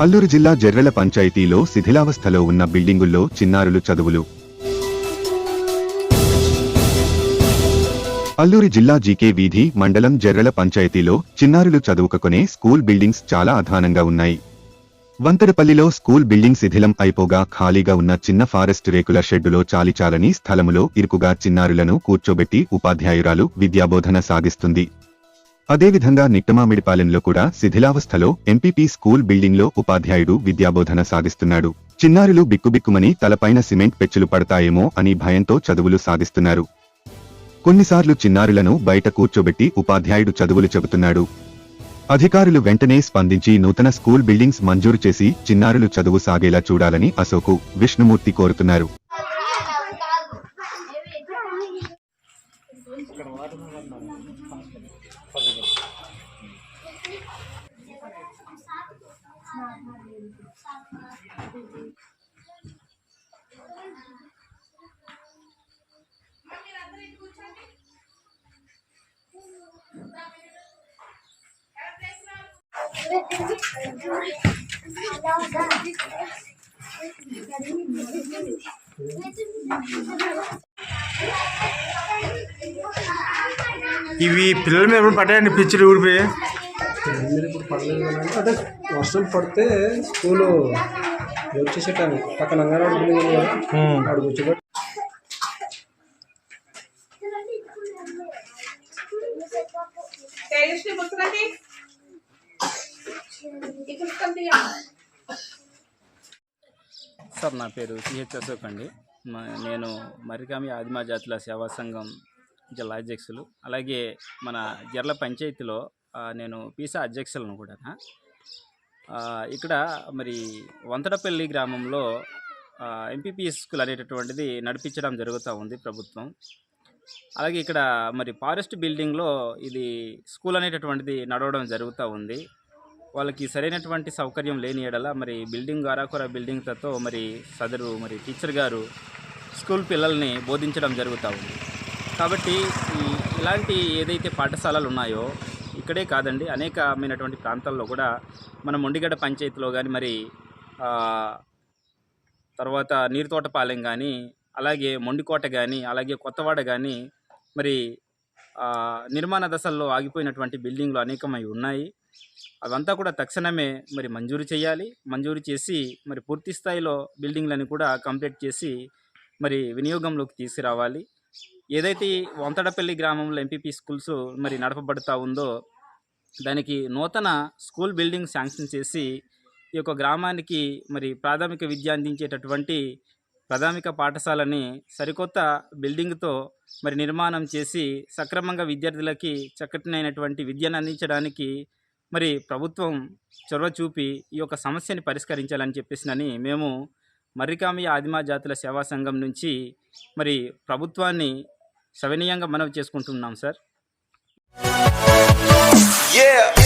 అల్లూరు జిల్లా జెర్రెల పంచాయతీలో శిథిలావస్థలో ఉన్న బిల్డింగుల్లో చిన్నారులు చదువులు. అల్లూరి జిల్లా జీకే వీధి మండలం జర్రెల పంచాయతీలో చిన్నారులు చదువుకునే స్కూల్ బిల్డింగ్స్ చాలా అధానంగా ఉన్నాయి. వంతడపల్లిలో స్కూల్ బిల్డింగ్ శిథిలం అయిపోగా ఖాళీగా ఉన్న చిన్న ఫారెస్ట్ రేకుల షెడ్డులో చాలిచాలని స్థలములో ఇరుకుగా చిన్నారులను కూర్చోబెట్టి ఉపాధ్యాయురాలు విద్యాబోధన సాగిస్తుంది. అదేవిధంగా నిట్టమామిడిపాలెంలో కూడా శిథిలావస్థలో ఎంపీపీ స్కూల్ బిల్డింగ్లో ఉపాధ్యాయుడు విద్యాబోధన సాధిస్తున్నాడు. చిన్నారులు బిక్కుబిక్కుమని తలపైన సిమెంట్ పెచ్చులు పడతాయేమో అని భయంతో చదువులు సాధిస్తున్నారు. కొన్నిసార్లు చిన్నారులను బయట కూర్చోబెట్టి ఉపాధ్యాయుడు చదువులు చెబుతున్నాడు. అధికారులు వెంటనే స్పందించి నూతన స్కూల్ బిల్డింగ్స్ మంజూరు చేసి చిన్నారులు చదువు సాగేలా చూడాలని అశోకు విష్ణుమూర్తి కోరుతున్నారు. करवा दूँगा Thank you. ఇవి పిల్లల మీద ఎప్పుడు పడ్డాయండి పిచ్చులు ఊడిపోయి? మీరు ఇప్పుడు పడలేదు కదండి అంటే వర్షం పడితే స్కూలు వచ్చేసే టైం పక్కన అంగన్వాడీ బిల్డింగ్ ఉంది కదా సార్ నా పేరు సిహెచ్ అశోక్ అండి. మ- నేను మరికామి ఆదిమా జాతుల సేవా సంఘం జిల్లా అధ్యక్షులు అలాగే మన జర్ల పంచాయతీలో నేను పీసా అధ్యక్షులను కూడా ఇక్కడ మరి వంతడపల్లి గ్రామంలో ఎంపీపీ స్కూల్ అనేటటువంటిది నడిపించడం జరుగుతూ ఉంది ప్రభుత్వం. అలాగే ఇక్కడ మరి ఫారెస్ట్ బిల్డింగ్లో ఇది స్కూల్ అనేటటువంటిది నడవడం జరుగుతూ ఉంది. వాళ్ళకి సరైనటువంటి సౌకర్యం లేని ఎడల మరి బిల్డింగ్ అరాకొర బిల్డింగ్తో మరి సదరు మరి టీచర్ గారు స్కూల్ పిల్లల్ని బోధించడం జరుగుతూ ఉంది. కాబట్టి ఇలాంటి ఏదైతే పాఠశాలలు ఉన్నాయో ఇక్కడే కాదండి అనేకమైనటువంటి ప్రాంతాల్లో కూడా మన మొండిగడ్డ పంచాయతీలో కానీ మరి తర్వాత నీరుతోటపాలెం కానీ అలాగే మొండికోట కానీ అలాగే కొత్తవాడ కానీ మరి నిర్మాణ దశల్లో ఆగిపోయినటువంటి బిల్డింగ్లు అనేకమై ఉన్నాయి. అవంతా కూడా తక్షణమే మరి మంజూరు చేయాలి. మంజూరు చేసి మరి పూర్తి స్థాయిలో బిల్డింగ్లను కూడా కంప్లీట్ చేసి మరి వినియోగంలోకి తీసుకురావాలి. ఏదైతే వంతడపల్లి గ్రామంలో ఎంపీపీ స్కూల్స్ మరి నడపబడుతూ ఉందో దానికి నూతన స్కూల్ బిల్డింగ్ శాంక్షన్ చేసి ఈ యొక్క గ్రామానికి మరి ప్రాథమిక విద్య అందించేటటువంటి ప్రాథమిక పాఠశాలని సరికొత్త బిల్డింగ్తో మరి నిర్మాణం చేసి సక్రమంగా విద్యార్థులకి చక్కటినైనటువంటి విద్యను అందించడానికి మరి ప్రభుత్వం చొరవ చూపి ఈ యొక్క సమస్యని పరిష్కరించాలని చెప్పేసినని మేము మర్రికామి ఆదిమా జాతుల సేవా సంఘం నుంచి మరి ప్రభుత్వాన్ని సవినీయంగా మనవి చేసుకుంటున్నాం సార్ Yeah.